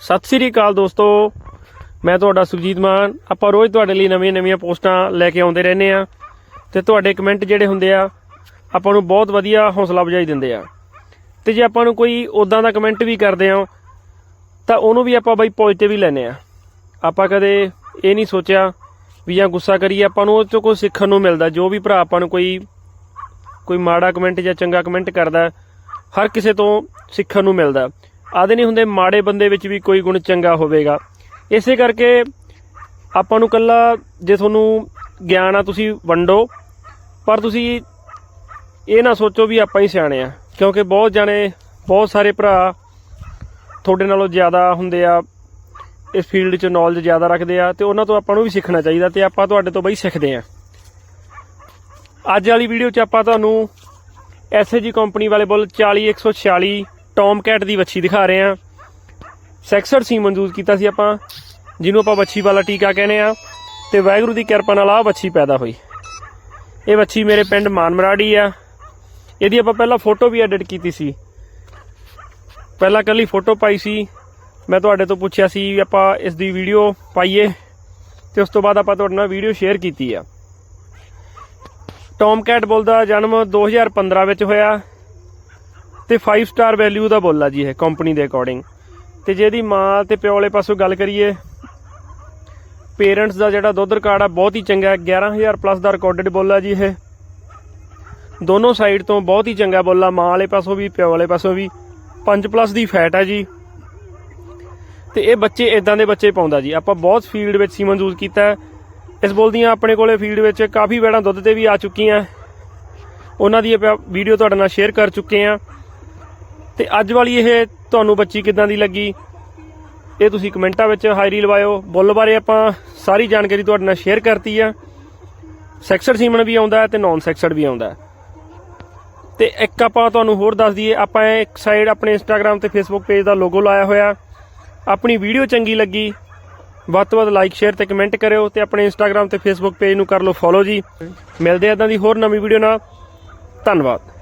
ਸਤਿ ਸ੍ਰੀ ਅਕਾਲ ਦੋਸਤੋ। ਮੈਂ ਤੁਹਾਡਾ ਸੁਖਜੀਤ ਮਾਨ। ਆਪਾਂ ਰੋਜ਼ ਤੁਹਾਡੇ ਲਈ ਨਵੀਆਂ ਨਵੀਆਂ ਪੋਸਟਾਂ ਲੈ ਕੇ ਆਉਂਦੇ ਰਹਿੰਦੇ ਆ ਤੇ ਤੁਹਾਡੇ ਕਮੈਂਟ ਜਿਹੜੇ ਹੁੰਦੇ ਆ, ਆਪਾਂ ਨੂੰ ਬਹੁਤ ਵਧੀਆ ਹੌਸਲਾ ਅਫਜ਼ਾਈ ਦਿੰਦੇ ਆ। ਤੇ ਜੇ ਆਪਾਂ ਨੂੰ ਕੋਈ ਉਦਾਂ ਦਾ ਕਮੈਂਟ ਵੀ ਕਰਦੇ ਆ ਤਾਂ ਉਹਨੂੰ ਵੀ ਆਪਾਂ ਬਾਈ ਪੋਜ਼ਿਟਿਵ ਹੀ ਲੈਨੇ ਆ ਆਪਾਂ ਕਦੇ ਇਹ ਨਹੀਂ ਸੋਚਿਆ ਵੀ ਜਾਂ ਗੁੱਸਾ ਕਰੀਏ, ਆਪਾਂ ਨੂੰ ਉਹ ਚੋਂ ਕੁਝ ਸਿੱਖਣ ਨੂੰ ਮਿਲਦਾ। ਜੋ ਵੀ ਭਰਾ ਆਪਾਂ ਨੂੰ ਕੋਈ ਕੋਈ ਮਾੜਾ ਕਮੈਂਟ ਜਾਂ ਚੰਗਾ ਕਮੈਂਟ ਕਰਦਾ, ਹਰ ਕਿਸੇ ਤੋਂ ਸਿੱਖਣ ਨੂੰ ਮਿਲਦਾ। ਆਦੇ ਨਹੀਂ ਹੁੰਦੇ, ਮਾੜੇ ਬੰਦੇ ਵਿੱਚ ਵੀ ਕੋਈ ਗੁਣ ਚੰਗਾ ਹੋਵੇਗਾ। ਇਸੇ ਕਰਕੇ ਆਪਾਂ ਨੂੰ ਕੱਲਾ ਜੇ ਤੁਹਾਨੂੰ ਗਿਆਨ ਆ, ਤੁਸੀਂ ਵੰਡੋ, ਪਰ ਤੁਸੀਂ ਇਹ ਨਾ ਸੋਚੋ ਵੀ ਆਪਾਂ ਹੀ ਸਿਆਣੇ ਆ, ਕਿਉਂਕਿ ਬਹੁਤ ਜਾਣੇ, ਬਹੁਤ ਸਾਰੇ ਭਰਾ ਤੁਹਾਡੇ ਨਾਲੋਂ ਜ਼ਿਆਦਾ ਹੁੰਦੇ ਆ, ਇਸ ਫੀਲਡ 'ਚ ਨੌਲੇਜ ਜ਼ਿਆਦਾ ਰੱਖਦੇ ਆ, ਤੇ ਉਹਨਾਂ ਤੋਂ ਆਪਾਂ ਨੂੰ ਵੀ ਸਿੱਖਣਾ ਚਾਹੀਦਾ, ਤੇ ਆਪਾਂ ਤੁਹਾਡੇ ਤੋਂ ਬਈ ਸਿੱਖਦੇ ਆ। ਅੱਜ ਵਾਲੀ ਵੀਡੀਓ 'ਚ ਆਪਾਂ ਤੁਹਾਨੂੰ ਐਸਏਜੀ ਕੰਪਨੀ ਵਾਲੇ ਬੁੱਲ 40146 ਟੌਮ ਕੈਟ ਦੀ ਵੱਛੀ ਦਿਖਾ ਰਹੇ ਹਾਂ। ਸੈਕਸਰ ਸੀ ਮਨਜ਼ੂਰ ਕੀਤਾ ਸੀ ਆਪਾਂ, ਜਿਹਨੂੰ ਆਪਾਂ ਵੱਛੀ ਵਾਲਾ ਟੀਕਾ ਕਹਿੰਦੇ ਆ ਤੇ ਵਾਹਿਗੁਰੂ ਦੀ ਕਿਰਪਾ ਨਾਲ ਆ ਵੱਛੀ ਪੈਦਾ ਹੋਈ। ਇਹ ਵੱਛੀ ਮੇਰੇ ਪਿੰਡ ਮਾਨਮਰਾੜੀ ਆ। ਇਹਦੀ ਆਪਾਂ ਪਹਿਲਾਂ ਫੋਟੋ ਵੀ ਐਡਿਟ ਕੀਤੀ ਸੀ। ਪਹਿਲਾਂ ਕੱਲੀ ਫੋਟੋ ਪਾਈ ਸੀ। ਮੈਂ ਤੁਹਾਡੇ ਤੋਂ ਪੁੱਛਿਆ ਸੀ ਵੀ ਆਪਾਂ ਇਸ ਦੀ ਵੀਡੀਓ ਪਾਈਏ ਤੇ ਉਸ ਤੋਂ ਬਾਅਦ ਆਪਾਂ ਤੁਹਾਡੇ ਨਾਲ ਵੀਡੀਓ ਸ਼ੇਅਰ ਕੀਤੀ ਆ। ਟੌਮ ਕੈਟ ਬੁੱਲ ਦਾ ਜਨਮ 2015 ਵਿੱਚ ਹੋਇਆ। ਤੇ 5 ਸਟਾਰ ਵੈਲਿਊ ਦਾ ਬੁੱਲ ਆ ਜੀ ਇਹ ਕੰਪਨੀ ਦੇ ਅਕੋਰਡਿੰਗ ਤੇ ਜੇ ਇਹਦੀ ਮਾਂ ਤੇ ਪਿਓ ਵਾਲੇ ਪਾਸੋਂ ਗੱਲ ਕਰੀਏ ਪੇਰੈਂਟਸ ਦਾ ਜਿਹੜਾ ਦੁੱਧ ਰਿਕਾਰਡ ਆ, ਬਹੁਤ ਹੀ ਚੰਗਾ ਹੈ 11000 ਪਲੱਸ ਦਾ ਰਿਕਾਰਡਡ ਬੁੱਲ ਆ ਜੀ ਇਹ। ਦੋਨੋਂ ਸਾਈਡ ਤੋਂ ਬਹੁਤ ਹੀ ਚੰਗਾ ਬੁੱਲ ਆ ਮਾਂ ਵਾਲੇ ਪਾਸੋਂ ਵੀ, ਪਿਓ ਵਾਲੇ ਪਾਸੋਂ ਵੀ। 5 ਪਲੱਸ ਦੀ ਫੈਟ ਆ ਜੀ। ਤੇ ਇਹ ਬੱਚੇ ਇਦਾਂ ਦੇ ਬੱਚੇ ਪਾਉਂਦਾ ਜੀ। ਆਪਾਂ ਬਹੁਤ ਫੀਲਡ ਵਿੱਚ ਸੀਮਨ ਯੂਜ਼ ਕੀਤਾ ਇਸ ਬੁੱਲ ਦੀਆਂ ਆਪਣੇ ਕੋਲੇ ਫੀਲਡ ਵਿੱਚ ਕਾਫੀ ਵੈੜਾਂ ਦੁੱਧ ਤੇ ਵੀ ਆ ਚੁੱਕੀਆਂ। ਉਹਨਾਂ ਦੀ ਆਪਾਂ ਵੀਡੀਓ ਤੁਹਾਡੇ ਨਾਲ ਸ਼ੇਅਰ ਕਰ ਚੁੱਕੇ ਆ ਤੇ ਅੱਜ ਵਾਲੀ ਇਹ ਤੁਹਾਨੂੰ ਬੱਚੀ ਕਿਦਾਂ ਦੀ ਲੱਗੀ? ਇਹ ਤੁਸੀਂ ਕਮੈਂਟਾਂ ਵਿੱਚ ਹਾਇਰੀ ਲਵਾਇਓ ਬੁੱਲ ਬਾਰੇ ਆਪਾਂ ਸਾਰੀ ਜਾਣਕਾਰੀ ਤੁਹਾਡੇ ਨਾਲ ਸ਼ੇਅਰ ਕਰਤੀ ਆ। ਸੈਕਸਡ ਸੀਮਨ ਵੀ ਆਉਂਦਾ ਹੈ ਤੇ ਨਾਨ ਸੈਕਸਡ ਵੀ ਆਉਂਦਾ ਹੈ। ਤੇ ਇੱਕ ਆਪਾਂ ਤੁਹਾਨੂੰ ਹੋਰ ਦੱਸ ਦਈਏ, ਆਪਾਂ ਇੱਕ ਸਾਈਡ ਆਪਣੇ ਇੰਸਟਾਗ੍ਰam ਤੇ ਫੇਸਬੁੱਕ ਪੇਜ ਦਾ ਲੋਗੋ ਲਾਇਆ ਹੋਇਆ। ਆਪਣੀ ਵੀਡੀਓ ਚੰਗੀ ਲੱਗੀ, ਵੱਧ ਤੋਂ ਵੱਧ ਲਾਈਕ ਸ਼ੇਅਰ ਤੇ ਕਮੈਂਟ ਕਰਿਓ ਤੇ ਆਪਣੇ ਇੰਸਟਾਗ੍ਰam ਤੇ ਫੇਸਬੁੱਕ ਪੇਜ ਨੂੰ ਕਰ ਲਓ ਫੋਲੋ ਜੀ। ਮਿਲਦੇ ਆ ਇਦਾਂ ਦੀ ਹੋਰ ਨਵੀਂ ਵੀਡੀਓ ਨਾਲ। ਧੰਨਵਾਦ।